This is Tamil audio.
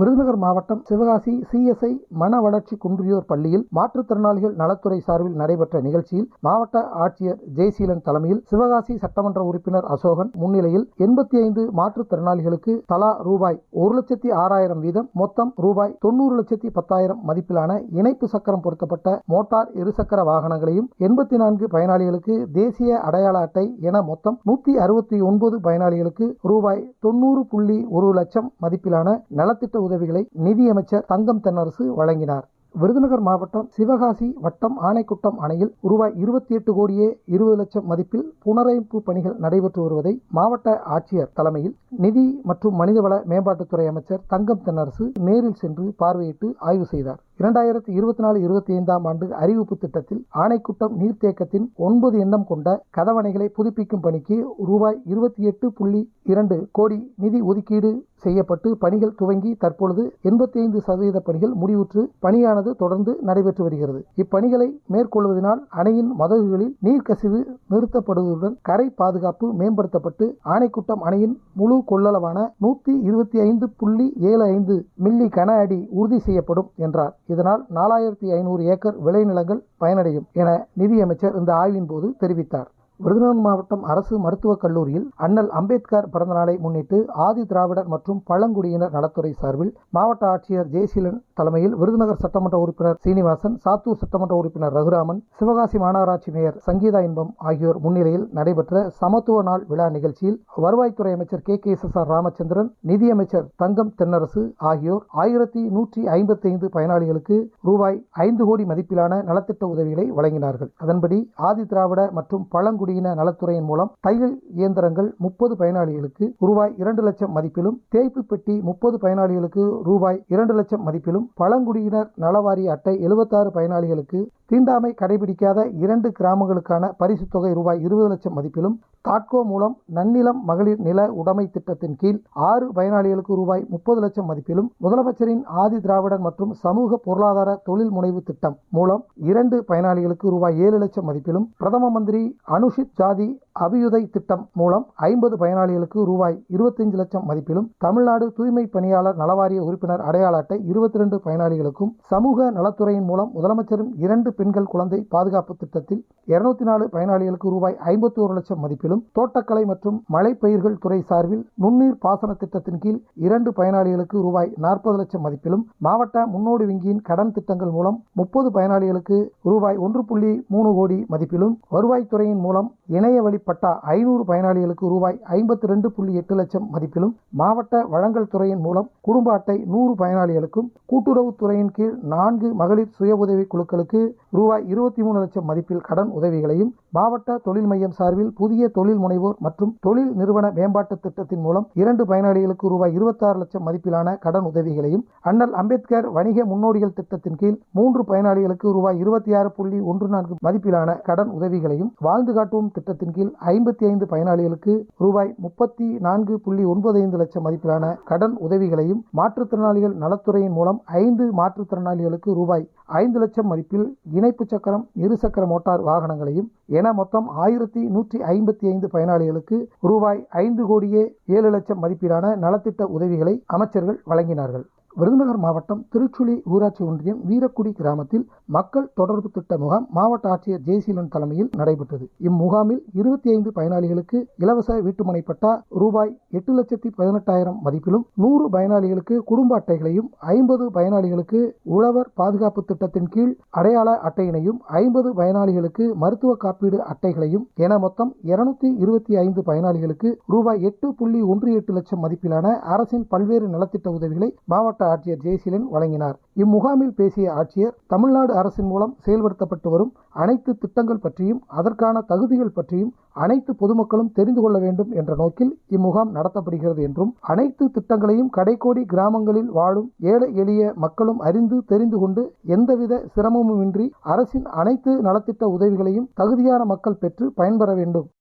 விருதுநகர் மாவட்டம் சிவகாசி சிஎஸ்ஐ மன வளர்ச்சி குன்றியோர் பள்ளியில் மாற்றுத்திறனாளிகள் நலத்துறை சார்பில் நடைபெற்ற நிகழ்ச்சியில் மாவட்ட ஆட்சியர் ஜெய்சீலன் தலைமையில் சிவகாசி சட்டமன்ற உறுப்பினர் அசோகன் முன்னிலையில் எண்பத்தி ஐந்து மாற்றுத்திறனாளிகளுக்கு தலா ரூபாய் ஒரு லட்சத்தி ஆறாயிரம் வீதம் மொத்தம் ரூபாய் தொண்ணூறு லட்சத்தி பத்தாயிரம் மதிப்பிலான இணைப்பு சக்கரம் பொருத்தப்பட்ட மோட்டார் இருசக்கர வாகனங்களையும் எண்பத்தி நான்கு பயனாளிகளுக்கு தேசிய அடையாள அட்டை என மொத்தம் நூத்தி அறுபத்தி ஒன்பது பயனாளிகளுக்கு ரூபாய் தொண்ணூறு புள்ளி ஒரு லட்சம் மதிப்பிலான நலத்திட்ட உதவிகளை நிதியமைச்சர் தங்கம் தென்னரசு வழங்கினார். விருதுநகர் மாவட்டம் சிவகாசி வட்டம் ஆனைக்குட்டம் அணையில் ரூபாய் இருபத்தி எட்டு கோடியே இருபது லட்சம் மதிப்பில் புனரமைப்பு பணிகள் நடைபெற்று வருவதை மாவட்ட ஆட்சியர் தலைமையில் நிதி மற்றும் மனிதவள மேம்பாட்டுத்துறை அமைச்சர் தங்கம் தென்னரசு நேரில் சென்று பார்வையிட்டு ஆய்வு செய்தார். இரண்டாயிரத்தி இருபத்தி நாலு இருபத்தி ஐந்தாம் ஆண்டு அறிவிப்பு திட்டத்தில் ஆனைக்குட்டம் நீர்த்தேக்கத்தின் ஒன்பது எண்ணம் கொண்ட கதவணைகளை புதுப்பிக்கும் பணிக்கு ரூபாய் இருபத்தி எட்டு புள்ளி இரண்டு கோடி நிதி ஒதுக்கீடு செய்யப்பட்டு பணிகள் துவங்கி தற்பொழுது எண்பத்தி ஐந்து சதவீத பணிகள் முடிவுற்று பணியானது தொடர்ந்து நடைபெற்று வருகிறது. இப்பணிகளை மேற்கொள்வதனால் அணையின் மதகுகளில் நீர்க்கசிவு நிறுத்தப்படுவதுடன் கரை பாதுகாப்பு மேம்படுத்தப்பட்டு ஆணைக்குட்டம் அணையின் முழு கொள்ளளவான நூத்தி இருபத்தி ஐந்து புள்ளி ஏழு ஐந்து மில்லி கன அடி உறுதி செய்யப்படும் என்றார். இதனால் நாலாயிரத்தி ஐநூறு ஏக்கர் விளைநிலங்கள் பயனடையும் என நிதியமைச்சர் இந்த ஆய்வின் போது தெரிவித்தார். விருதுநகர் மாவட்டம் அரசு மருத்துவக் கல்லூரியில் அண்ணல் அம்பேத்கர் பிறந்தநாளை முன்னிட்டு ஆதி திராவிடர் மற்றும் பழங்குடியினர் நலத்துறை சார்பில் மாவட்ட ஆட்சியர் ஜெயசீலன் தலைமையில் விருதுநகர் சட்டமன்ற உறுப்பினர் சீனிவாசன் சாத்தூர் சட்டமன்ற உறுப்பினர் ரகுராமன் சிவகாசி மாநகராட்சி மேயர் சங்கீதா இன்பம் ஆகியோர் முன்னிலையில் நடைபெற்ற சமத்துவ நாள் விழா நிகழ்ச்சியில் வருவாய்த்துறை அமைச்சர் K. K. S. S. R. Ramachandran நிதியமைச்சர் தங்கம் தென்னரசு ஆகியோர் ஆயிரத்தி நூற்றி ஐம்பத்தி ஐந்து பயனாளிகளுக்கு ரூபாய் ஐந்து கோடி மதிப்பிலான நலத்திட்ட உதவிகளை வழங்கினார்கள். அதன்படி ஆதி திராவிட மற்றும் பழங்குடி குடியின நலத்துறையின் மூலம் தையல் இயந்திரங்கள் முப்பது பயனாளிகளுக்கு ரூபாய் இரண்டு லட்சம் மதிப்பிலும் தேய்ப்பு பெட்டி முப்பது பயனாளிகளுக்கு ரூபாய் இரண்டு லட்சம் மதிப்பிலும் பழங்குடியினர் நலவாரிய அட்டை எழுபத்தாறு பயனாளிகளுக்கு தீண்டாமை கடைபிடிக்காத இரண்டு கிராமங்களுக்கான பரிசு தொகை ரூபாய் இருபது லட்சம் மதிப்பிலும் தாட்கோ மூலம் நன்னிலம் மகளிர் நில உடைமை திட்டத்தின் கீழ் ஆறு பயனாளிகளுக்கு ரூபாய் முப்பது லட்சம் மதிப்பிலும் முதலமைச்சரின் ஆதி திராவிடர் மற்றும் சமூக பொருளாதார தொழில் முனைவு திட்டம் மூலம் இரண்டு பயனாளிகளுக்கு ரூபாய் ஏழு லட்சம் மதிப்பிலும் பிரதம மந்திரி அனுஷித் ஜாதி அபியுதை திட்டம் மூலம் ஐம்பது பயனாளிகளுக்கு ரூபாய் இருபத்தஞ்சு லட்சம் மதிப்பிலும் தமிழ்நாடு தூய்மை பணியாளர் நலவாரிய உறுப்பினர் அடையாள அட்டை இருபத்தி ரெண்டு பயனாளிகளுக்கும் சமூக நலத்துறையின் மூலம் முதலமைச்சரும் இரண்டு பெண்கள் குழந்தை பாதுகாப்பு திட்டத்தில் இருநூத்தி நாலு பயனாளிகளுக்கு ரூபாய் ஐம்பத்தி ஒரு லட்சம் மதிப்பிலும் தோட்டக்கலை மற்றும் மழை பயிர்கள் துறை சார்பில் நுண்ணீர் பாசன திட்டத்தின் கீழ் இரண்டு பயனாளிகளுக்கு ரூபாய் நாற்பது லட்சம் மதிப்பிலும் மாவட்ட முன்னோடி வங்கியின் கடன் திட்டங்கள் மூலம் முப்பது பயனாளிகளுக்கு ரூபாய் ஒன்று புள்ளி மூணு கோடி மதிப்பிலும் வருவாய்த்துறையின் மூலம் இணைய வழி பட்டா ஐநூறு பயனாளிகளுக்கு ரூபாய் ஐம்பத்தி ரெண்டு புள்ளி எட்டு லட்சம் மதிப்பிலும் மாவட்ட வழங்கல் துறையின் மூலம் குடும்ப அட்டை நூறு பயனாளிகளுக்கும் கூட்டுறவுத்துறையின் கீழ் நான்கு மகளிர் சுய உதவி குழுக்களுக்கு ரூபாய் இருபத்தி மூணு லட்சம் மதிப்பில் கடன் உதவிகளையும் மாவட்ட தொழில் மையம் சார்பில் புதிய தொழில் முனைவோர் மற்றும் தொழில் நிறுவன மேம்பாட்டு திட்டத்தின் மூலம் இரண்டு பயனாளிகளுக்கு ரூபாய் இருபத்தாறு லட்சம் மதிப்பிலான கடன் உதவிகளையும் அண்ணல் அம்பேத்கர் வணிக முன்னோடிகள் திட்டத்தின் கீழ் மூன்று பயனாளிகளுக்கு ரூபாய் இருபத்தி ஆறு புள்ளி ஒன்று நான்கு மதிப்பிலான கடன் உதவிகளையும் வாழ்ந்து காட்டுவோம் திட்டத்தின் கீழ் ஐம்பத்தி ஐந்து பயனாளிகளுக்கு ரூபாய் முப்பத்தி நான்கு புள்ளி ஒன்பது ஐந்து லட்சம் மதிப்பிலான கடன் உதவிகளையும் மாற்றுத்திறனாளிகள் நலத்துறையின் மூலம் ஐந்து மாற்றுத்திறனாளிகளுக்கு ரூபாய் ஐந்து லட்சம் மதிப்பில் இணைப்பு சக்கரம் இருசக்கர மோட்டார் வாகனங்களையும் என மொத்தம் ஆயிரத்தி நூற்றி ஐம்பத்தி ஐந்து பயனாளிகளுக்கு ரூபாய் ஐந்து கோடியே ஏழு லட்சம் மதிப்பிலான நலத்திட்ட உதவிகளை அமைச்சர்கள் வழங்கினார்கள். விருதுநகர் மாவட்டம் திருச்சுழி ஊராட்சி ஒன்றியம் வீரக்குடி கிராமத்தில் மக்கள் தொடர்பு திட்ட முகாம் மாவட்ட ஆட்சியர் ஜெய்சீலன் தலைமையில் நடைபெற்றது. இம்முகாமில் இருபத்தி ஐந்து பயனாளிகளுக்கு இலவச வீட்டுமனை பட்டா ரூபாய் எட்டு லட்சத்தி பதினெட்டாயிரம் மதிப்பிலும் நூறு பயனாளிகளுக்கு குடும்ப அட்டைகளையும் ஐம்பது பயனாளிகளுக்கு உழவர் பாதுகாப்பு திட்டத்தின் கீழ் அடையாள அட்டையினையும் ஐம்பது பயனாளிகளுக்கு மருத்துவ காப்பீடு அட்டைகளையும் என மொத்தம் இருநூத்தி இருபத்தி ஐந்து பயனாளிகளுக்கு ரூபாய் எட்டு புள்ளி ஒன்று எட்டு லட்சம் மதிப்பிலான அரசின் பல்வேறு நலத்திட்ட உதவிகளை மாவட்ட மாவட்ட ஆட்சியர் ஜெயசீலன் வழங்கினார். இம்முகாமில் பேசிய ஆட்சியர் தமிழ்நாடு அரசின் மூலம் செயல்படுத்தப்பட்டு வரும் அனைத்து திட்டங்கள் பற்றியும் அதற்கான தகுதிகள் பற்றியும் அனைத்து பொதுமக்களும் தெரிந்து கொள்ள வேண்டும் என்ற நோக்கில் இம்முகாம் நடத்தப்படுகிறது என்றும் அனைத்து திட்டங்களையும் கடைக்கோடி கிராமங்களில் வாழும் ஏழை எளிய மக்களும் அறிந்து தெரிந்து கொண்டு எந்தவித சிரமமுமின்றி அரசின் அனைத்து நலத்திட்ட உதவிகளையும் தகுதியான மக்கள் பெற்று பயன்பெற வேண்டும்.